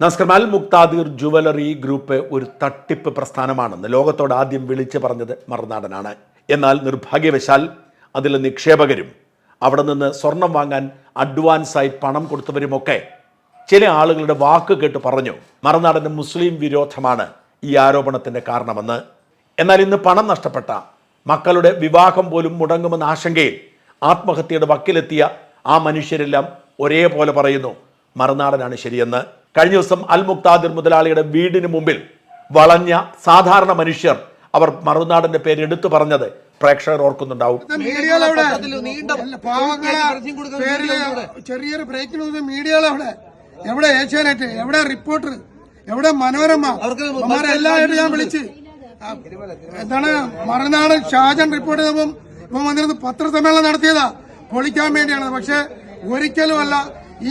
നമസ്കാരം. അൽ Muqtadir jewellery group ഒരു തട്ടിപ്പ് പ്രസ്ഥാനമാണെന്ന് ലോകത്തോട് ആദ്യം വിളിച്ചു പറഞ്ഞത് മറുനാടനാണ്. എന്നാൽ നിർഭാഗ്യവശാൽ അതിലെ നിക്ഷേപകരും അവിടെ നിന്ന് സ്വർണം വാങ്ങാൻ അഡ്വാൻസായി പണം കൊടുത്തവരുമൊക്കെ ചില ആളുകളുടെ വാക്ക് കേട്ട് പറഞ്ഞു മറുനാടൻ മുസ്ലിം വിരോധമാണ് ഈ ആരോപണത്തിന്റെ കാരണമെന്ന്. എന്നാൽ ഇന്ന് പണം നഷ്ടപ്പെട്ട മക്കളുടെ വിവാഹം പോലും മുടങ്ങുമെന്ന ആശങ്കയിൽ ആത്മഹത്യയുടെ വക്കിലെത്തിയ ആ മനുഷ്യരെല്ലാം ഒരേപോലെ പറയുന്നു മറുനാടനാണ് ശരിയെന്ന്. കഴിഞ്ഞ ദിവസം അൽ മുക്താദിർ മുതലാളിയുടെ വീടിന് മുമ്പിൽ വളഞ്ഞ സാധാരണ മനുഷ്യർ അവർ മറുനാടിന്റെ പേര് എടുത്തു പറഞ്ഞത് പ്രേക്ഷകർ ഓർക്കുന്നുണ്ടാവും. ചെറിയൊരു ബ്രേക്ക് ന്യൂസ് മീഡിയകളവിടെ. എവിടെ ഏഷ്യാനെറ്റ് എവിടെ റിപ്പോർട്ടർ എവിടെ മനോരമ? എല്ലാവരും ഞാൻ വിളിച്ച്. എന്താണ് മറുനാട് ഷാജൻ റിപ്പോർട്ട് ചെയ്തപ്പം ഇപ്പം വന്നിരുന്ന് പത്രസമ്മേളനം നടത്തിയതാ. പൊളിക്കാൻ വേണ്ടിയാണ് പക്ഷെ ഒരിക്കലുമല്ല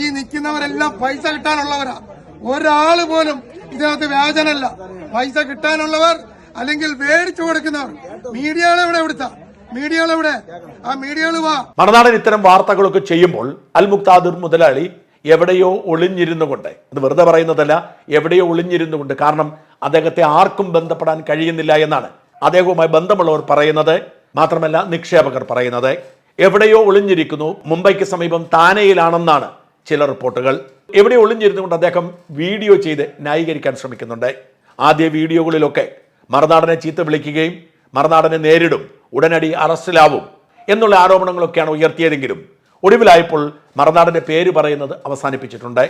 ഈ നിൽക്കുന്നവരെല്ലാം പൈസ കിട്ടാനുള്ളവരാ. ഒരാൾ പോലും ഇതിനകത്ത് വ്യാജനല്ല. പൈസ കിട്ടാനുള്ളവർ അല്ലെങ്കിൽ മേടിച്ചു കൊടുക്കുന്നവർ. മീഡിയകൾ എവിടെ ഇവിടുത്തെ മീഡിയകൾ ആ മീഡിയകൾ വാ. മറുനാടൻ ഇത്തരം വാർത്തകളൊക്കെ ചെയ്യുമ്പോൾ അൽ മുക്താദുർ മുതലാളി എവിടെയോ ഒളിഞ്ഞിരുന്നു കൊണ്ട് അത് വെറുതെ പറയുന്നതല്ല എവിടെയോ ഒളിഞ്ഞിരുന്നു കൊണ്ട് കാരണം അദ്ദേഹത്തെ ആർക്കും ബന്ധപ്പെടാൻ കഴിയുന്നില്ല എന്നാണ് അദ്ദേഹവുമായി ബന്ധമുള്ളവർ പറയുന്നത്. മാത്രമല്ല നിക്ഷേപകർ പറയുന്നത്. എവിടെയോ ഒളിഞ്ഞിരിക്കുന്നു. മുംബൈക്ക് സമീപം താനയിലാണെന്നാണ് ചില റിപ്പോർട്ടുകൾ. എവിടെ ഒളിഞ്ഞിരുന്നു കൊണ്ട് അദ്ദേഹം വീഡിയോ ചെയ്ത് ന്യായീകരിക്കാൻ ശ്രമിക്കുന്നുണ്ട്. ആദ്യ വീഡിയോകളിലൊക്കെ മറുനാടനെ ചീത്ത വിളിക്കുകയും മറുനാടനെ നേരിടും ഉടനടി അറസ്റ്റിലാവും എന്നുള്ള ആരോപണങ്ങളൊക്കെയാണ് ഉയർത്തിയതെങ്കിലും ഒടുവിലായപ്പോൾ മറുനാടന്റെ പേര് പറയുന്നത് അവസാനിപ്പിച്ചിട്ടുണ്ട്.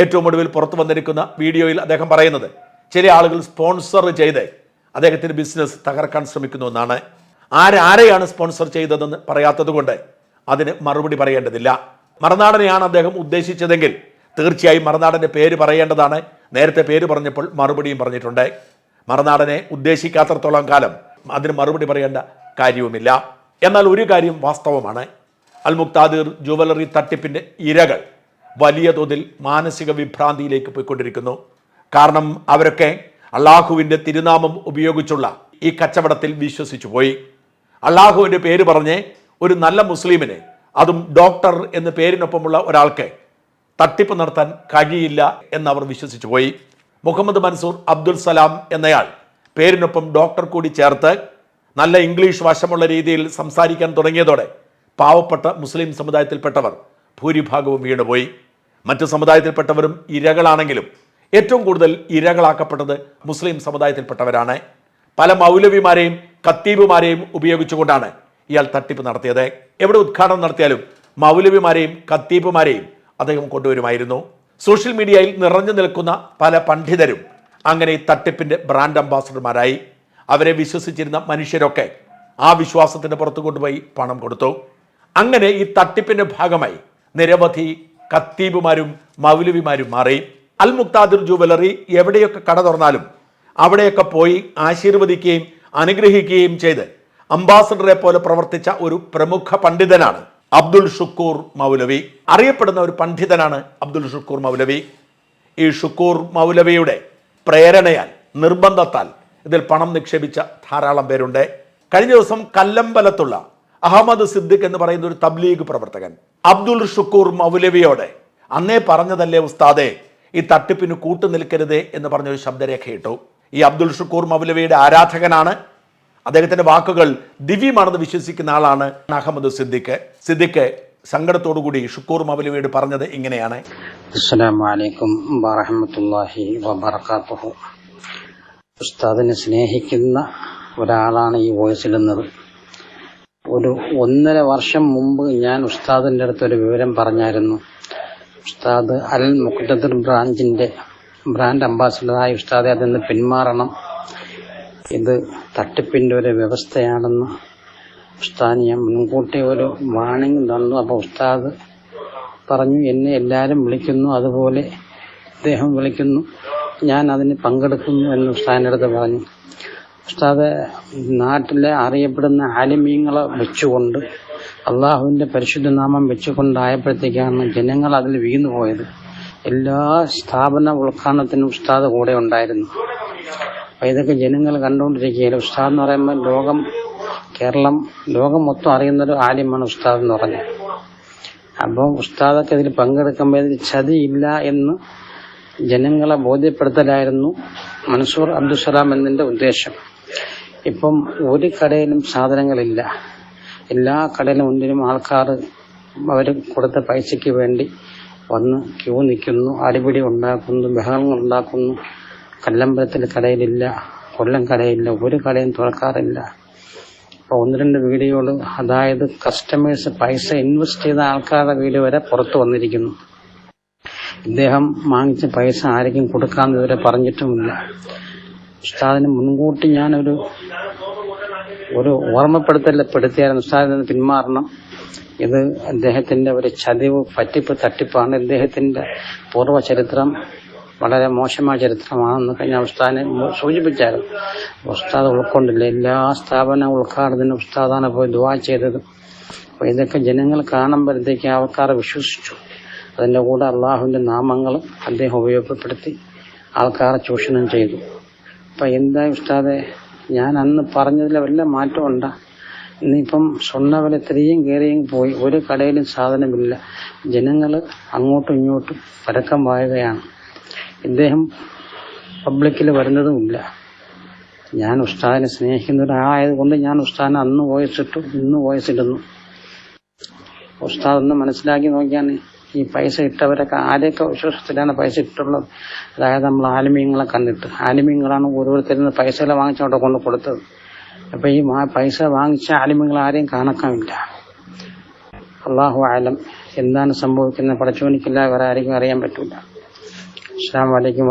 ഏറ്റവും ഒടുവിൽ പുറത്തു വന്നിരിക്കുന്ന വീഡിയോയിൽ അദ്ദേഹം പറയുന്നത് ചില ആളുകൾ സ്പോൺസർ ചെയ്ത് അദ്ദേഹത്തിന്റെ ബിസിനസ് തകർക്കാൻ ശ്രമിക്കുന്നു എന്നാണ്. ആരാരെയാണ് സ്പോൺസർ ചെയ്തതെന്ന് പറയാത്തതുകൊണ്ട് അതിന് മറുപടി പറയേണ്ടതില്ല. മറുനാടനെയാണ് അദ്ദേഹം ഉദ്ദേശിച്ചതെങ്കിൽ തീർച്ചയായും മറുനാടന്റെ പേര് പറയേണ്ടതാണ്. നേരത്തെ പേര് പറഞ്ഞപ്പോൾ മറുപടിയും പറഞ്ഞിട്ടുണ്ട്. മറുനാടനെ ഉദ്ദേശിക്കാത്തടത്തോളം കാലം അതിന് മറുപടി പറയേണ്ട കാര്യവുമില്ല. എന്നാൽ ഒരു കാര്യം വാസ്തവമാണ്. അൽ മുക്താദിർ ജുവലറി തട്ടിപ്പിന്റെ ഇരകൾ വലിയ തോതിൽ മാനസിക വിഭ്രാന്തിയിലേക്ക് പോയിക്കൊണ്ടിരിക്കുന്നു. കാരണം അവരൊക്കെ അള്ളാഹുവിന്റെ തിരുനാമം ഉപയോഗിച്ചുള്ള ഈ കച്ചവടത്തിൽ വിശ്വസിച്ചു പോയി. അള്ളാഹുവിന്റെ പേര് പറഞ്ഞ് ഒരു നല്ല മുസ്ലിമിനെ അതും ഡോക്ടർ എന്ന പേരിനൊപ്പമുള്ള ഒരാൾക്ക് തട്ടിപ്പ് നടത്താൻ കഴിയില്ല എന്ന് അവർ വിശ്വസിച്ചു പോയി. മുഹമ്മദ് മൻസൂർ അബ്ദുൽ സലാം എന്നയാൾ പേരിനൊപ്പം ഡോക്ടർ കൂടി ചേർത്ത് നല്ല ഇംഗ്ലീഷ് വശമുള്ള രീതിയിൽ സംസാരിക്കാൻ തുടങ്ങിയതോടെ പാവപ്പെട്ട മുസ്ലിം സമുദായത്തിൽപ്പെട്ടവർ ഭൂരിഭാഗവും വീണുപോയി. മറ്റു സമുദായത്തിൽപ്പെട്ടവരും ഇരകളാണെങ്കിലും ഏറ്റവും കൂടുതൽ ഇരകളാക്കപ്പെട്ടത് മുസ്ലിം സമുദായത്തിൽപ്പെട്ടവരാണ്. പല മൗലവിമാരെയും കത്തീബുമാരെയും ഉപയോഗിച്ചുകൊണ്ടാണ് ഇയാൾ തട്ടിപ്പ് നടത്തിയത്. എവിടെ ഉദ്ഘാടനം നടത്തിയാലും മൗലവിമാരെയും കത്തീബുമാരെയും അദ്ദേഹം കൊണ്ടുവരുമായിരുന്നു. സോഷ്യൽ മീഡിയയിൽ നിറഞ്ഞു നിൽക്കുന്ന പല പണ്ഡിതരും അങ്ങനെ ഈ തട്ടിപ്പിന്റെ ബ്രാൻഡ് അംബാസഡർമാരായി. അവരെ വിശ്വസിച്ചിരുന്ന മനുഷ്യരൊക്കെ ആ വിശ്വാസത്തിന് പുറത്തു കൊണ്ടുപോയി പണം കൊടുത്തു. അങ്ങനെ ഈ തട്ടിപ്പിന്റെ ഭാഗമായി നിരവധി കത്തീബുമാരും മൗലവിമാരും മാറി. അൽ മുക്താദിർ ജുവലറി എവിടെയൊക്കെ കട തുറന്നാലും അവിടെയൊക്കെ പോയി ആശീർവദിക്കുകയും അനുഗ്രഹിക്കുകയും ചെയ്ത് അംബാസഡറെ പോലെ പ്രവർത്തിച്ച ഒരു പ്രമുഖ പണ്ഡിതനാണ് അബ്ദുൽ ഷുക്കൂർ മൗലവി. അറിയപ്പെടുന്ന ഒരു പണ്ഡിതനാണ് അബ്ദുൽ ഷുക്കൂർ മൗലവി. ഈ ഷുക്കൂർ മൗലവിയുടെ പ്രേരണയാൽ നിർബന്ധത്താൽ ഇതിൽ പണം നിക്ഷേപിച്ച ധാരാളം പേരുണ്ട്. കഴിഞ്ഞ ദിവസം കല്ലമ്പലത്തുള്ള അഹമ്മദ് സിദ്ദിഖ് എന്ന് പറയുന്ന ഒരു തബ്ലീഗ് പ്രവർത്തകൻ അബ്ദുൽ ഷുക്കൂർ മൗലവിയോട് അന്നേ പറഞ്ഞതല്ലേ ഉസ്താദെ ഈ തട്ടിപ്പിന് കൂട്ടു നിൽക്കരുതേ എന്ന് പറഞ്ഞൊരു ശബ്ദരേഖയിട്ടു. ഈ അബ്ദുൽ ഷുക്കൂർ മൗലവിയുടെ ആരാധകനാണ് അദ്ദേഹത്തിന്റെ വാക്കുകൾ ദിവ്യമാണെന്ന് വിശ്വസിക്കുന്ന ആളാണ് അഹമ്മദ് സിദ്ദിഖ്. സിദ്ദിഖ് സങ്കടത്തോടുകൂടി ഷുക്കൂർ മൗലവിയോട് പറഞ്ഞത് ഇങ്ങനെയാണ്. ഉസ്താദിനെ സ്നേഹിക്കുന്ന ഒരാളാണ് ഈ വോയിസിടുന്നത് ഒരു ഒന്നര വർഷം മുമ്പ് ഞാൻ ഉസ്താദിന്റെ അടുത്ത് ഒരു വിവരം പറഞ്ഞായിരുന്നു. ഉസ്താദ് അൽ മുഖ്തദർ ബ്രാഞ്ചിന്റെ ബ്രാൻഡ് അംബാസിഡറായി ഉസ്താദെ അതിൽ നിന്ന് പിന്മാറണം. ഇത് തട്ടിപ്പിന്റെ ഒരു വ്യവസ്ഥയാണെന്ന് ഉസ്താദ് ഞാൻ മുൻകൂട്ടി ഒരു വാണിംഗ് തന്നു. അപ്പോൾ ഉസ്താദ് പറഞ്ഞു എന്നെ എല്ലാരും വിളിക്കുന്നു. അതുപോലെ അദ്ദേഹം വിളിക്കുന്നു. ഞാൻ അതിന് പങ്കെടുക്കുന്നു എന്ന് ഉസ്താദിന്റെ അടുത്ത് പറഞ്ഞു. ഉസ്താദ് നാട്ടിലെ അറിയപ്പെടുന്ന ആലിമീങ്ങളെ വെച്ചുകൊണ്ട് അള്ളാഹുവിന്റെ പരിശുദ്ധ നാമം വെച്ചുകൊണ്ടായപ്പോഴത്തേക്കാണ് ജനങ്ങൾ അതിൽ വീണുപോയത്. എല്ലാ സ്ഥാപന ഉദ്ഘാടനത്തിനും ഉസ്താദ് കൂടെ ഉണ്ടായിരുന്നു. അപ്പൊ ഇതൊക്കെ ജനങ്ങൾ കണ്ടുകൊണ്ടിരിക്കുകയാണ്. ഉസ്താദ് എന്ന് പറയുമ്പോൾ ലോകം കേരളം ലോകം മൊത്തം അറിയുന്നൊരു ആലിമാണ് ഉസ്താദ് എന്ന് പറഞ്ഞത് അപ്പോൾ ഉസ്താദൊക്കെ ഇതിൽ പങ്കെടുക്കുമ്പോൾ ഇതിൽ ചതിയില്ല എന്ന് ജനങ്ങളെ ബോധ്യപ്പെടുത്തലായിരുന്നു മൻസൂർ അബ്ദുസലാം എന്നതിന്റെ ഉദ്ദേശം. ഇപ്പം ഒരു കടയിലും സാധനങ്ങളില്ല. എല്ലാ കടയിലും ഒന്നിനും ആൾക്കാർ അവർ കൊടുത്ത പൈസയ്ക്ക് വേണ്ടി വന്ന് ക്യൂ നിൽക്കുന്നു അടിപിടി ഉണ്ടാക്കുന്നു ബഹളങ്ങൾ ഉണ്ടാക്കുന്നു. കല്ലമ്പലത്തിൽ കടയിലില്ല കൊല്ലം കടയില്ല ഒരു കടയും തുറക്കാറില്ല. അപ്പോൾ ഒന്ന് രണ്ട് വീഡിയോകൾ അതായത് കസ്റ്റമേഴ്സ് പൈസ ഇൻവെസ്റ്റ് ചെയ്ത ആൾക്കാരുടെ വീഡിയോ വരെ പുറത്തു വന്നിരിക്കുന്നു. ഇദ്ദേഹം വാങ്ങിച്ച പൈസ ആരെങ്കിലും കൊടുക്കാമെന്ന് ഇതുവരെ പറഞ്ഞിട്ടുമില്ല. ഉസ്താദിന് മുൻകൂട്ടി ഞാനൊരു ഒരു ഓർമ്മപ്പെടുത്തലപ്പെടുത്തിയായിരുന്നു ഉസ്താദിൽ നിന്ന് പിന്മാറണം. ഇത് അദ്ദേഹത്തിന്റെ ഒരു ചതിവ് പറ്റിപ്പ് തട്ടിപ്പാണ്. ഇദ്ദേഹത്തിന്റെ പൂർവ ചരിത്രം വളരെ മോശമായ ചരിത്രമാണെന്ന് കഴിഞ്ഞ ഉസ്താദിനെ സൂചിപ്പിച്ചായിരുന്നു. ഉസ്താദ് ഉൾക്കൊണ്ടില്ല. എല്ലാ സ്ഥാപന ഉദ്ഘാടനത്തിന് ഉസ്താദാണ് പോയി ദുവാ ചെയ്തത്. അപ്പൊ ഇതൊക്കെ ജനങ്ങൾ കാണുമ്പോഴത്തേക്ക് ആൾക്കാർ വിശ്വസിച്ചു. അതിന്റെ കൂടെ അള്ളാഹുവിന്റെ നാമങ്ങൾ അദ്ദേഹം ഉപയോഗപ്പെടുത്തി ആൾക്കാരെ ചൂഷണം ചെയ്തു. അപ്പൊ എന്താ ഉസ്താദെ ഞാൻ അന്ന് പറഞ്ഞതിൽ വല്ല മാറ്റമുണ്ട ഇന്നിപ്പം സ്വർണവില ഇത്രയും കയറിയും പോയി. ഒരു കടയിലും സാധനമില്ല. ജനങ്ങൾ അങ്ങോട്ടും ഇങ്ങോട്ടും പരക്കം പായുകയാണ്. ഇദ്ദേഹം പബ്ലിക്കിൽ വരുന്നതുമില്ല. ഞാൻ ഉസ്താദിനെ സ്നേഹിക്കുന്ന ഒരാളായത് കൊണ്ട് ഞാൻ ഉസ്താദിനെ അന്ന് വോയിച്ചിട്ടു ഇന്ന് വോയിച്ചിടുന്നു ഉസ്താദ് ഒന്ന് മനസ്സിലാക്കി നോക്കിയാൽ ഈ പൈസ ഇട്ടവരൊക്കെ ആരെയൊക്കെ വിശ്വാസത്തിലാണ് പൈസ ഇട്ടുള്ളത്? അതായത് നമ്മൾ ആലിമീങ്ങളെ കണ്ടിട്ട്. ആലിമീങ്ങളാണ് ഓരോരുത്തരിൽ നിന്ന് പൈസ കൊണ്ട് കൊടുത്തത്. അപ്പൊ ഈ പൈസ വാങ്ങിച്ച ആലിമീങ്ങൾ ആരെയും കാണക്കാമില്ല. അള്ളാഹു ആലം എന്താണ് സംഭവിക്കുന്നത്? പടച്ചോനിക്കില്ല വേറെ ആരെങ്കിലും അറിയാൻ പറ്റൂല. അസ്സാം വലൈക്കും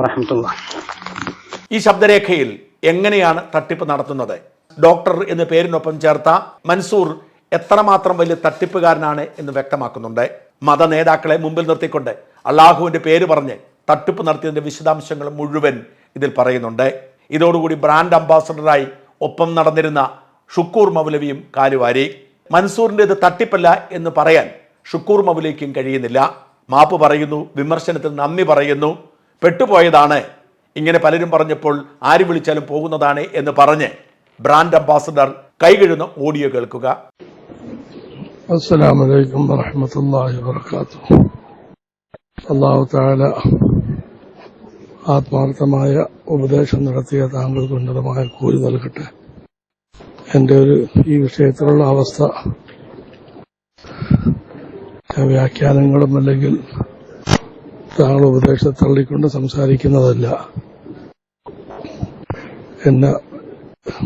ഈ ശബ്ദരേഖയിൽ എങ്ങനെയാണ് തട്ടിപ്പ് നടത്തുന്നത്? ഡോക്ടർ എന്ന പേരിനൊപ്പം ചേർത്ത മൻസൂർ എത്രമാത്രം വലിയ തട്ടിപ്പുകാരനാണ് എന്ന് വ്യക്തമാക്കുന്നുണ്ട്. മത നേതാക്കളെ മുമ്പിൽ നിർത്തിക്കൊണ്ട് അള്ളാഹുവിന്റെ പേര് പറഞ്ഞ് തട്ടിപ്പ് നടത്തിയതിന്റെ വിശദാംശങ്ങൾ മുഴുവൻ ഇതിൽ പറയുന്നുണ്ട്. ഇതോടുകൂടി ബ്രാൻഡ് അംബാസഡറായി ഒപ്പം നടന്നിരുന്ന ഷുക്കൂർ മൗലവിയും കാലുവാരി. മൻസൂറിന്റെ ഇത് തട്ടിപ്പല്ല എന്ന് പറയാൻ ഷുക്കൂർ മൗലവിക്കും കഴിയുന്നില്ല. മാപ്പ് പറയുന്നു വിമർശനത്തിൽ നന്ദി പറയുന്നു. പെട്ടുപോയതാണ്. ഇങ്ങനെ പലരും പറഞ്ഞപ്പോൾ ആര് വിളിച്ചാലും പോകുന്നതാണ് എന്ന് പറഞ്ഞ് ബ്രാൻഡ് അംബാസഡർ കൈകഴുന്ന ഓഡിയോ കേൾക്കുക. അസ്സലാമു അലൈക്കും ആത്മാർത്ഥമായ ഉപദേശം നടത്തിയ താങ്കൾക്ക് ഉന്നതമായ കൂലി നൽകട്ടെ. എന്റെ ഒരു ഈ വിഷയത്തിലുള്ള അവസ്ഥ വ്യാഖ്യാനങ്ങളും അല്ലെങ്കിൽ താങ്കൾ ഉപദേശത്തെ തള്ളിക്കൊണ്ട് സംസാരിക്കുന്നതല്ല. എന്നെ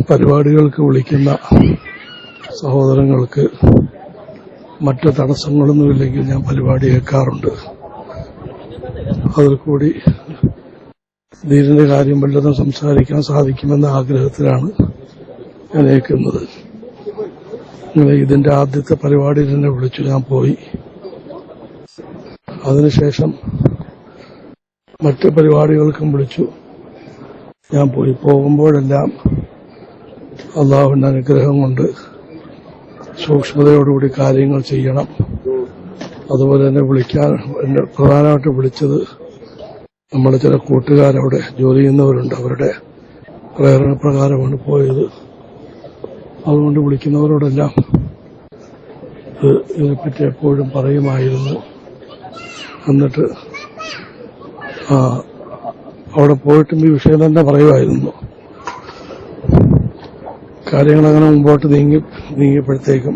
പരിപാടികൾക്ക് വിളിക്കുന്ന സഹോദരങ്ങൾക്ക് മറ്റു തടസ്സങ്ങളൊന്നുമില്ലെങ്കിൽ ഞാൻ പരിപാടി കേൾക്കാറുണ്ട് അതിൽ കൂടി ധീരന്റെ കാര്യം വല്ലതും സംസാരിക്കാൻ സാധിക്കുമെന്ന ആഗ്രഹത്തിലാണ് ഞാൻ ഏൽക്കുന്നത്. ഇതിന്റെ ആദ്യത്തെ പരിപാടിയിൽ തന്നെ വിളിച്ചു ഞാൻ പോയി. അതിനുശേഷം മറ്റ് പരിപാടികൾക്കും വിളിച്ചു. ഞാൻ പോയി പോകുമ്പോഴെല്ലാം അള്ളാഹുവിന്റെ അനുഗ്രഹം കൊണ്ട് സൂക്ഷ്മതയോടുകൂടി കാര്യങ്ങൾ ചെയ്യണം. അതുപോലെ തന്നെ വിളിക്കാൻ എന്നെ പ്രധാനമായിട്ട് വിളിച്ചത് നമ്മുടെ ചില കൂട്ടുകാരവിടെ ജോലി ചെയ്യുന്നവരുണ്ട്. അവരുടെ പ്രേരണ പ്രകാരമാണ് പോയത്. അതുകൊണ്ട് വിളിക്കുന്നവരോടെല്ലാം ഇത് ഇതിനെപ്പറ്റി എപ്പോഴും പറയുമായിരുന്നു. എന്നിട്ട് അവിടെ പോയിട്ടും ഈ വിഷയം തന്നെ പറയുമായിരുന്നു. കാര്യങ്ങൾ അങ്ങനെ മുമ്പോട്ട് നീങ്ങി നീങ്ങിയപ്പോഴത്തേക്കും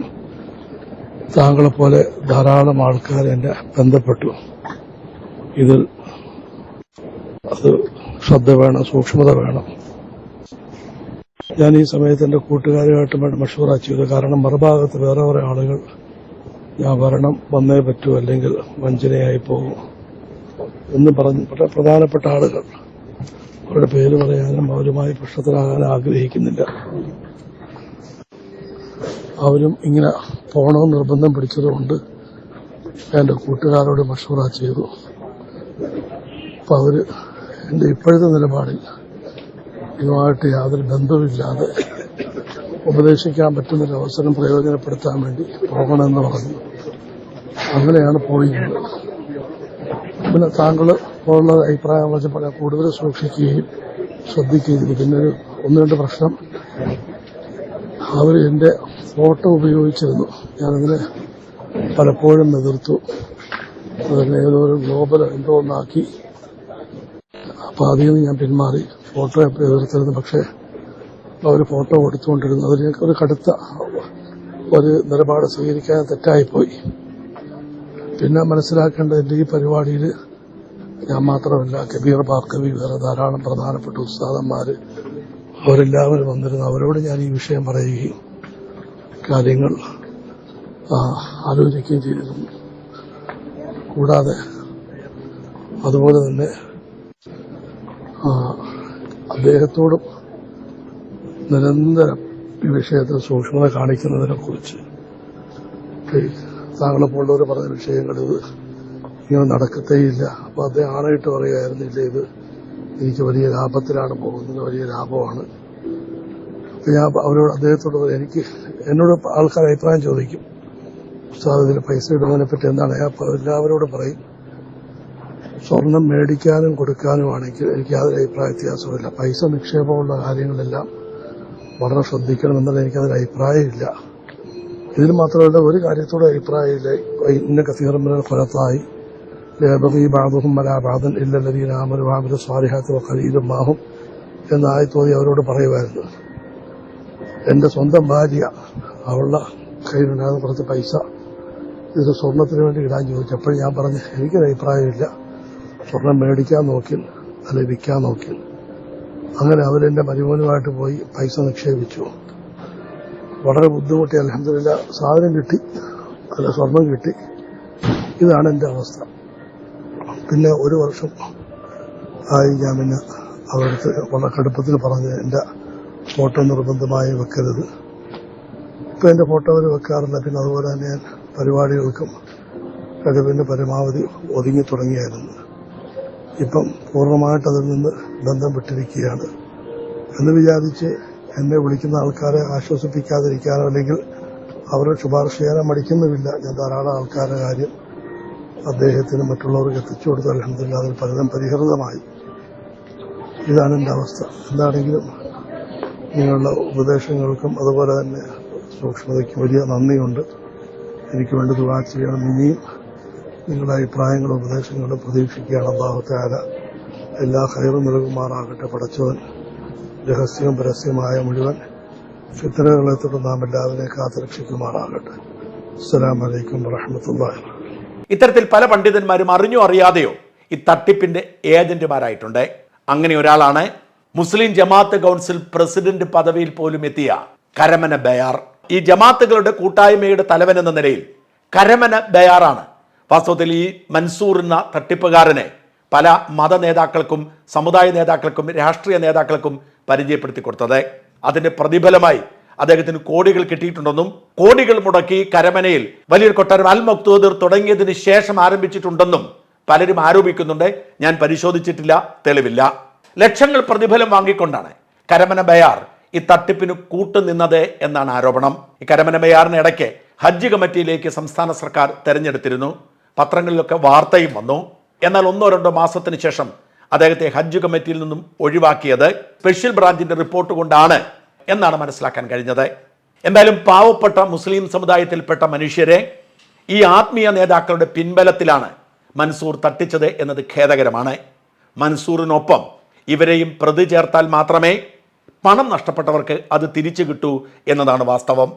താങ്കളെ പോലെ ധാരാളം ആൾക്കാർ എന്നെ ബന്ധപ്പെട്ടു. ഇതിൽ അത് ശ്രദ്ധ വേണം സൂക്ഷ്മത വേണം. ഞാൻ ഈ സമയത്ത് എന്റെ കൂട്ടുകാരുമായിട്ട് മഷൂറ ചെയ്തു കാരണം മറുഭാഗത്ത് വേറെ കുറെ ആളുകൾ ഞാൻ വരണം വന്നേ പറ്റൂ അല്ലെങ്കിൽ വഞ്ചനയായി പോകും. എന്ന് പറഞ്ഞു പ്രധാനപ്പെട്ട ആളുകൾ. അവരുടെ പേര് പറയാനും അവരുമായി പ്രശ്നത്തിലാകാൻ ആഗ്രഹിക്കുന്നില്ല. അവരും ഇങ്ങനെ പോകണമെന്ന് നിർബന്ധം പിടിച്ചതുകൊണ്ട് എന്റെ കൂട്ടുകാരോട് മഷൂറ ചെയ്തു. അപ്പൊ അവർ എന്റെ ഇപ്പോഴത്തെ നിലപാടിൽ ഇതുമായിട്ട് യാതൊരു ബന്ധവുമില്ലാതെ ഉപദേശിക്കാൻ പറ്റുന്നൊരു അവസരം പ്രയോജനപ്പെടുത്താൻ വേണ്ടി പോകണമെന്ന് പറഞ്ഞു. അങ്ങനെയാണ് പോയിരുന്നത്. പിന്നെ താങ്കൾ പോലുള്ള അഭിപ്രായം വെച്ചപ്പോൾ കൂടുതൽ സൂക്ഷിക്കുകയും ശ്രദ്ധിക്കുകയും പിന്നെ ഒരു ഒന്ന് രണ്ട് പ്രശ്നം. അവർ എന്റെ ഫോട്ടോ ഉപയോഗിച്ചിരുന്നു. ഞാനതിനെ പലപ്പോഴും എതിർത്തു. അതിനെ ഏതോ ഒരു ഗ്ലോബൽ എന്തോ ഒന്നാക്കി. അപ്പോൾ അതിൽ നിന്ന് ഞാൻ പിന്മാറി. ഫോട്ടോ എതിർത്തിരുന്നു. പക്ഷേ അവർ ഫോട്ടോ കൊടുത്തുകൊണ്ടിരുന്നു അതിലേക്ക് ഒരു കടുത്ത ഒരു നിലപാട് സ്വീകരിക്കാൻ തെറ്റായിപ്പോയി. പിന്നെ മനസ്സിലാക്കേണ്ടത് എന്റെ ഈ പരിപാടിയിൽ ഞാൻ മാത്രമല്ല കബീർ ബാക്കവി വേറെ ധാരാളം പ്രധാനപ്പെട്ട ഉസ്താദന്മാർ അവരെല്ലാവരും വന്നിരുന്നു. അവരോട് ഞാൻ ഈ വിഷയം പറയുകയും കാര്യങ്ങൾ ആലോചിക്കുകയും ചെയ്തിരുന്നു. കൂടാതെ അതുപോലെ തന്നെ അദ്ദേഹത്തോടും നിരന്തരം ഈ വിഷയത്തിൽ സൂക്ഷ്മത കാണിക്കുന്നതിനെ കുറിച്ച് താങ്കളെ പോലുള്ളവർ പറഞ്ഞ വിഷയങ്ങൾ ഇത് ഇങ്ങനെ നടക്കത്തേയില്ല. അപ്പോൾ അദ്ദേഹം ആണായിട്ട് പറയുകയായിരുന്നില്ല ഇത് എനിക്ക് വലിയ ലാഭത്തിലാണ് പോകുന്നത് വലിയ ലാഭമാണ്. അപ്പോൾ ഞാൻ അവരോട് അദ്ദേഹത്തോട് എനിക്ക് എന്നോട് ആൾക്കാർ അഭിപ്രായം ചോദിക്കും. സാധ്യതയിൽ പൈസ ഇടുന്നതിനെ പറ്റി എന്താണ്? അപ്പോൾ എല്ലാവരോടും പറയും സ്വർണം മേടിക്കാനും കൊടുക്കാനുമാണെങ്കിൽ എനിക്ക് യാതൊരു അഭിപ്രായ വ്യത്യാസമില്ല പൈസ നിക്ഷേപമുള്ള കാര്യങ്ങളെല്ലാം വളരെ ശ്രദ്ധിക്കണമെന്നുള്ള എനിക്കതിൽ അഭിപ്രായമില്ല. ഇതിൽ മാത്രമല്ല ഒരു കാര്യത്തോടെ അഭിപ്രായമില്ല. ഇന്ന കസീറമ്മിനെ ബാദുഹും മാഹും തോന്നി അവരോട് പറയുമായിരുന്നു. എന്റെ സ്വന്തം ഭാര്യ അവളുടെ കയ്യിലുണ്ടായിരുന്ന കുറച്ച് പൈസ ഇത് സ്വർണത്തിന് വേണ്ടി ഇടാൻ ചോദിച്ചപ്പോൾ ഞാൻ പറഞ്ഞു എനിക്കൊരു അഭിപ്രായമില്ല. സ്വർണം മേടിക്കാൻ നോക്കി അല്ലെ വിൽക്കാൻ നോക്കി അങ്ങനെ അവരെന്റെ മരുമോനുമായിട്ട് പോയി പൈസ നിക്ഷേപിച്ചു. വളരെ ബുദ്ധിമുട്ടി. അലഹമില്ല സാധനം കിട്ടി. അല്ല സ്വർണം കിട്ടി. ഇതാണ് എന്റെ അവസ്ഥ. പിന്നെ ഒരു വർഷം ആയി ഞാൻ പിന്നെ അവരുടെ വളരെ കടുപ്പത്തിൽ പറഞ്ഞ് എന്റെ ഫോട്ടോ നിർബന്ധമായി വെക്കരുത്. ഇപ്പം എന്റെ ഫോട്ടോ അവർ വെക്കാറില്ല. പിന്നെ അതുപോലെ തന്നെ ഞാൻ പരിപാടികൾക്കും കഴിവിന്റെ പരമാവധി ഒതുങ്ങി തുടങ്ങിയായിരുന്നു. ഇപ്പം പൂർണമായിട്ട് അതിൽ നിന്ന് ബന്ധം വിട്ടിരിക്കുകയാണ്. എന്ന് വിചാരിച്ച് എന്നെ വിളിക്കുന്ന ആൾക്കാരെ ആശ്വസിപ്പിക്കാതിരിക്കാനോ അല്ലെങ്കിൽ അവരെ ശുപാർശ ചെയ്യാനോ മടിക്കുന്നുമില്ല. ഞാൻ ധാരാളം ആൾക്കാരുടെ കാര്യം അദ്ദേഹത്തിന് മറ്റുള്ളവർക്ക് എത്തിച്ചു കൊടുത്ത. അലഹമില്ല അതിൽ പലതും പരിഹൃതമായി. ഇതാണ് എന്റെ അവസ്ഥ. എന്താണെങ്കിലും നിങ്ങളുടെ ഉപദേശങ്ങൾക്കും അതുപോലെ തന്നെ സൂക്ഷ്മതയ്ക്കും വലിയ നന്ദിയുണ്ട്. എനിക്ക് വേണ്ടി ദുവാ ചെയ്യണം. ഇനിയും നിങ്ങളുടെ അഭിപ്രായങ്ങളും ഉപദേശങ്ങളും പ്രതീക്ഷിക്കുകയാണ്. അള്ളാഹുത്തെ ആല എല്ലാ ഹൈറും നൽകുമാറാകട്ടെ. പടച്ചവൻ രഹസ്യവും പരസ്യമായ മുഴുവൻ ഫിത്തനകളെ തുടർന്ന് നാം എല്ലാവരെയും കാത്തുരക്ഷിക്കുമാറാകട്ടെ. അസ്സാം വലൈക്കും വറഹമത്തല്ലാ ഇത്തരത്തിൽ പല പണ്ഡിതന്മാരും അറിഞ്ഞോ അറിയാതെയോ ഈ തട്ടിപ്പിന്റെ ഏജന്റുമാരായിട്ടുണ്ട്. അങ്ങനെ ഒരാളാണ് മുസ്ലിം ജമാഅത്ത് കൗൺസിൽ പ്രസിഡന്റ് പദവിയിൽ പോലും എത്തിയ കരമന ബയാർ. ഈ ജമാഅത്തുകളുടെ കൂട്ടായ്മയുടെ തലവൻ എന്ന നിലയിൽ കരമന ബയാറാണ്. വാസ്തവത്തിൽ ഈ മൻസൂർ എന്ന തട്ടിപ്പുകാരനെ പല മത നേതാക്കൾക്കും സമുദായ നേതാക്കൾക്കും രാഷ്ട്രീയ നേതാക്കൾക്കും പരിചയപ്പെടുത്തി കൊടുത്തത്. അതിന്റെ പ്രതിഫലമായി അദ്ദേഹത്തിന് കോടികൾ കിട്ടിയിട്ടുണ്ടെന്നും കോടികൾ മുടക്കി കരമനയിൽ വലിയൊരു കൊട്ടാരം അൽ മക്തൂദർ തുടങ്ങിയതിന് ശേഷം ആരംഭിച്ചിട്ടുണ്ടെന്നും പലരും ആരോപിക്കുന്നുണ്ട്. ഞാൻ പരിശോധിച്ചിട്ടില്ല തെളിവില്ല. ലക്ഷങ്ങൾ പ്രതിഫലം വാങ്ങിക്കൊണ്ടാണ് കരമന ബയാർ ഈ തട്ടിപ്പിന് കൂട്ടുനിന്നത് എന്നാണ് ആരോപണം. ഈ കരമന ബയാറിന് ഇടയ്ക്ക് ഹജ്ജ് കമ്മിറ്റിയിലേക്ക് സംസ്ഥാന സർക്കാർ തെരഞ്ഞെടുത്തിരുന്നു. പത്രങ്ങളിലൊക്കെ വാർത്തയും വന്നു. എന്നാൽ ഒന്നോ രണ്ടോ മാസത്തിന് ശേഷം അദ്ദേഹത്തെ ഹജ്ജ് കമ്മിറ്റിയിൽ നിന്നും ഒഴിവാക്കിയത് സ്പെഷ്യൽ ബ്രാഞ്ചിന്റെ റിപ്പോർട്ട് കൊണ്ടാണ് എന്നാണ് മനസ്സിലാക്കാൻ കഴിഞ്ഞത്. എന്തായാലും പാവപ്പെട്ട മുസ്ലിം സമുദായത്തിൽപ്പെട്ട മനുഷ്യരെ ഈ ആത്മീയ നേതാക്കളുടെ പിൻബലത്തിലാണ് മൻസൂർ തട്ടിച്ചത് എന്നത് ഖേദകരമാണ്. മൻസൂറിനൊപ്പം ഇവരെയും പ്രതി ചേർത്താൽ മാത്രമേ പണം നഷ്ടപ്പെട്ടവർക്ക് അത് തിരിച്ചു കിട്ടൂ എന്നതാണ് വാസ്തവം.